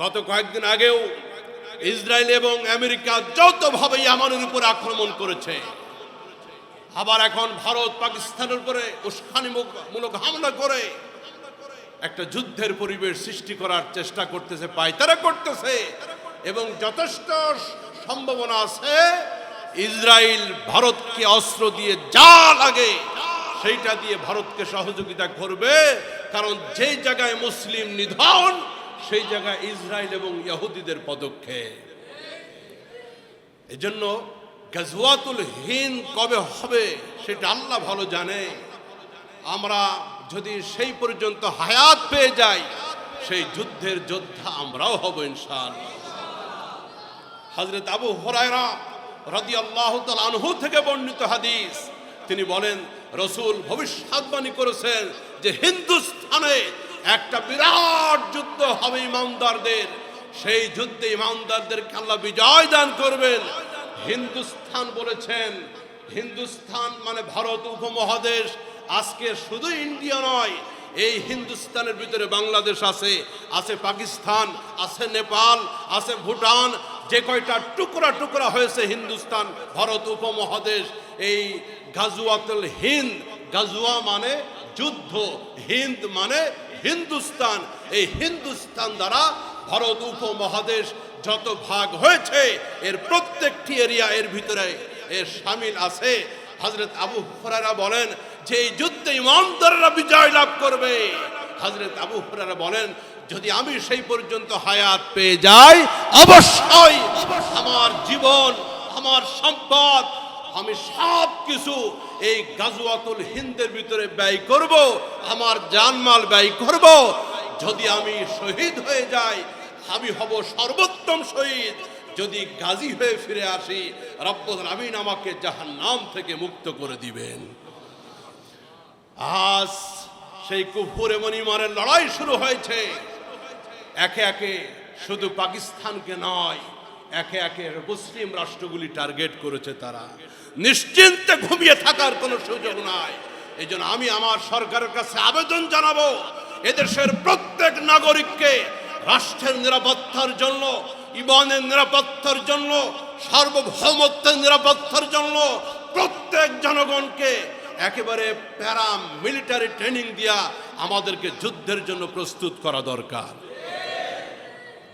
গত কয়েকদিন আগেও ইসরায়েল এবং আমেরিকা যৌথভাবে ইয়ামানের উপর আক্রমণ করেছে। আবার এখন ভারত পাকিস্তানের উপরে উস্কানিমূলক হামলা করে একটা যুদ্ধের পরিবেশ সৃষ্টি করার চেষ্টা করতেছে, পায়তারা করতেছে। এবং যথেষ্ট সম্ভাবনা আছে, ইসরায়েল ভারতকে অস্ত্র দিয়ে যা লাগে সেইটা দিয়ে ভারতকে সহযোগিতা করবে। কারণ যেই জায়গায় মুসলিম নিধন সেই জায়গায় ইসরায়েল এবং ইহুদিদের পদক্ষেপ। এজন্য গাজওয়াতুল হিন্দ কবে হবে সেটা আল্লাহ ভালো জানে। আমরা যদি সেই পর্যন্ত হায়াত পেয়ে যাই, সেই যুদ্ধের যোদ্ধা আমরাও হব ইনশাআল্লাহ। হজরত আবু হরায়রা রাদি আল্লাহ আনহু থেকে বর্ণিত হাদিস, তিনি বলেন, রসুল ভবিষ্যৎবাণী করেছেন যে হিন্দুস্থানে একটা বিরাট যুদ্ধ হবে ইমানদারদের। সেই যুদ্ধে ইমানদারদেরকে আল্লাহ বিজয় দান করবেন। হিন্দুস্থান বলেছেন, হিন্দুস্থান মানে ভারত উপমহাদেশ। আজকে শুধু ইন্ডিয়া নয়, এই হিন্দুস্তানের ভিতরে বাংলাদেশ আছে আছে পাকিস্তান, আছে নেপাল, আছে ভুটান। যে কয়টা টুকরা টুকরা হয়েছে হিন্দুস্তান ভারত উপমহাদেশ। এই গাজুয়াতুল হিন্দ গাজুয়া মানে যুদ্ধ, হিন্দ মানে হিন্দুস্তান। এই হিন্দুস্তান দ্বারা ভারত উপমহাদেশ যত ভাগ হয়েছে, এর প্রত্যেকটি এরিয়া এর ভিতরে এর সামিল আছে। হজরত আবু হরারা বলেন যে এই যুদ্ধে ইমানদাররা বিজয় লাভ করবে। হজরত আবু হরারা বলেন, যদি আমি সেই পর্যন্ত হায়াত পেয়ে যাই, অবশ্যই আমার জীবন, আমার সম্পদ, আমি সব কিছু এই গাজওয়াতুল হিন্দের ভিতরে ব্যয় করব, আমার জানমাল ব্যয় করব। যদি আমি শহীদ হয়ে যাই, আমি হব সর্বোত্তম শহীদ। যদি গাজী হয়ে ফিরে আসি, রব্বুল আমিন আমাকে জাহান নাম থেকে মুক্ত করে দিবেন। আজ সেই কুফুর এবং ইমানের লড়াই শুরু হয়েছে। একে একে শুধু পাকিস্তানকে নয় একে একে মুসলিম রাষ্ট্রগুলি টার্গেট করেছে তারা। নিশ্চিন্তে ঘুমিয়ে থাকার কোনো সুযোগ নাই। এই আমি আমার সরকারের কাছে আবেদন জানাব, এদেশের প্রত্যেক নাগরিককে রাষ্ট্রের নিরাপত্তার জন্য, ইমানের নিরাপত্তার জন্য, সার্বভৌমত্বের নিরাপত্তার জন্য প্রত্যেক জনগণকে একেবারে প্যারা মিলিটারি ট্রেনিং দিয়া আমাদেরকে যুদ্ধের জন্য প্রস্তুত করা দরকার।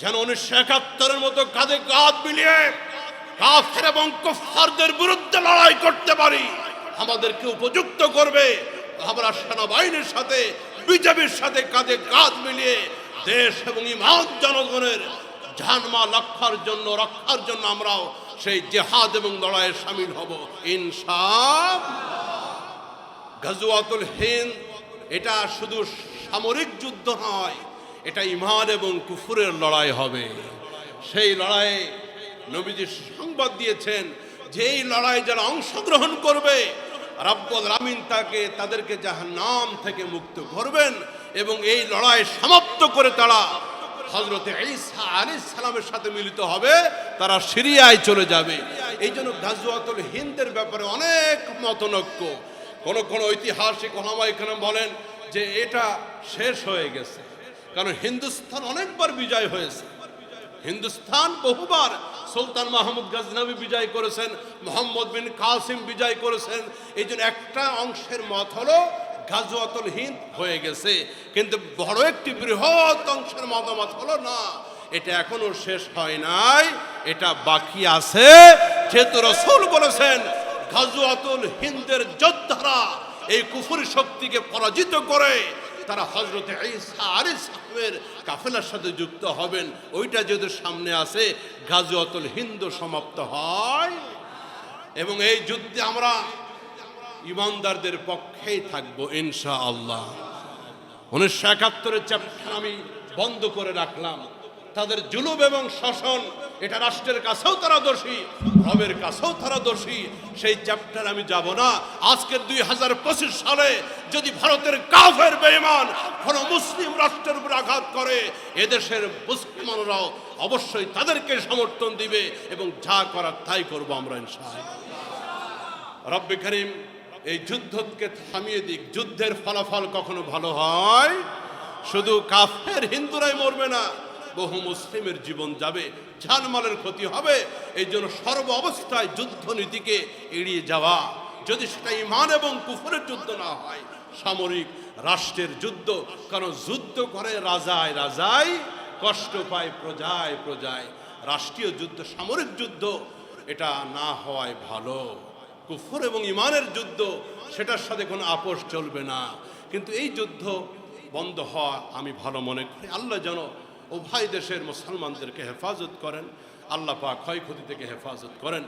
যেন উনিশশো একাত্তরের মতো কাঁধে কাঁধ মিলিয়ে কাফের এবং কুফারদের বিরুদ্ধে লড়াই করতে পারি। আমাদেরকে উপযুক্ত করবে। আমরা সেনাবাহিনীর সাথে, বিজেপির সাথে কাঁধে কাঁধ মিলিয়ে দেশ এবং ইমান জনগণের জানমা রক্ষার জন্য রক্ষার জন্য আমরাও সেই জেহাদ এবং লড়াইয়ে সামিল হব। ইনসাফ গাজুয়াতুল হিন্দ, এটা শুধু সামরিক যুদ্ধ নয় এটা ইমান এবং কুফুরের লড়াই হবে। সেই লড়াইয়ে নবীজি সংবাদ দিয়েছেন যে এই লড়াই যারা অংশগ্রহণ করবে, রাব্বুল আমিন তাকে, তাদেরকে জাহান্নাম থেকে মুক্ত করবেন এবং এই লড়াই সমাপ্ত করে তারা হজরতে ঈসা আলাইহিস সালামের সাথে মিলিত হবে, তারা সিরিয়ায় চলে যাবে। এই জন্য গাজওয়াতুল হিন্দের ব্যাপারে অনেক মতনৈক্য। কোন কোন ঐতিহাসিক ওলামা এখানে বলেন যে এটা শেষ হয়ে গেছে। কারণ হিন্দুস্তান অনেকবার বিজয় হয়েছে। হিন্দুস্তান বহুবার সুলতান মাহমুদ গজনবী বিজয় করেছেন, মোহাম্মদ বিন কাসিম বিজয় করেছেন। এই জন্য একটা অংশের মত হলো গাজওয়াতুল হিন্দ হয়ে গেছে। কিন্তু বড় একটি বৃহৎ অংশের মতামত হলো না, এটা এখনও শেষ হয় নাই, এটা বাকি আছে। যেহেতু রসুল বলেছেন, গাজওয়াতুল হিন্দের যোদ্ধারা এই কুফুরি শক্তিকে পরাজিত করে তারা হজরত ঈসা সালামের কাফেলার সাথে যুক্ত হবেন। ওইটা যদি সামনে আসে গাজুয়াতুল হিন্দ সমাপ্ত হয়। এবং এই যুদ্ধে আমরা ইমানদারদের পক্ষেই থাকব ইনশা আল্লাহ উনিশশো একাত্তরের চ্যাপ্টার আমি বন্ধ করে রাখলাম। তাদের জুলুম এবং শাসন, এটা রাষ্ট্রের কাছেও তারা দোষী, রবের কাছেও তারা দোষী। সেই চ্যাপ্টার আমি যাব না। আজকের দুই হাজার পঁচিশ সালে যদি ভারতের কাফের বেমান কোনো মুসলিম রাষ্ট্রের উপর আঘাত করে, এদেশের মুসলমানরাও অবশ্যই তাদেরকে সমর্থন দিবে এবং যা করার তাই করব আমরা ইনশাআল্লাহ। রব্বে করিম, এই যুদ্ধকে থামিয়ে দিক। যুদ্ধের ফলাফল কখনো ভালো হয়? শুধু কাফের হিন্দুরাই মরবে না বহু মুসলিমের জীবন যাবে জানমালের ক্ষতি হবে। এই জন্য সর্ব অবস্থায় যুদ্ধ নীতিকে এড়িয়ে যাওয়া। যদি সেটা ইমান এবং কুফরের যুদ্ধ না হয়, সামরিক রাষ্ট্রের যুদ্ধ, কারণ যুদ্ধ করে রাজায় রাজায় কষ্ট পায় প্রজায় প্রজায়। রাষ্ট্রীয় যুদ্ধ, সামরিক যুদ্ধ, এটা না হওয়ায় ভালো। কুফর এবং ইমানের যুদ্ধ, সেটার সাথে কোনো আপোষ চলবে না। কিন্তু এই যুদ্ধ বন্ধ হওয়া আমি ভালো মনে করি। আল্লাহ যেন উভয় দেশের মুসলমানদেরকে হেফাজত করেন। আল্লাহ পাক ক্ষয়ক্ষতি থেকে হেফাজত করেন।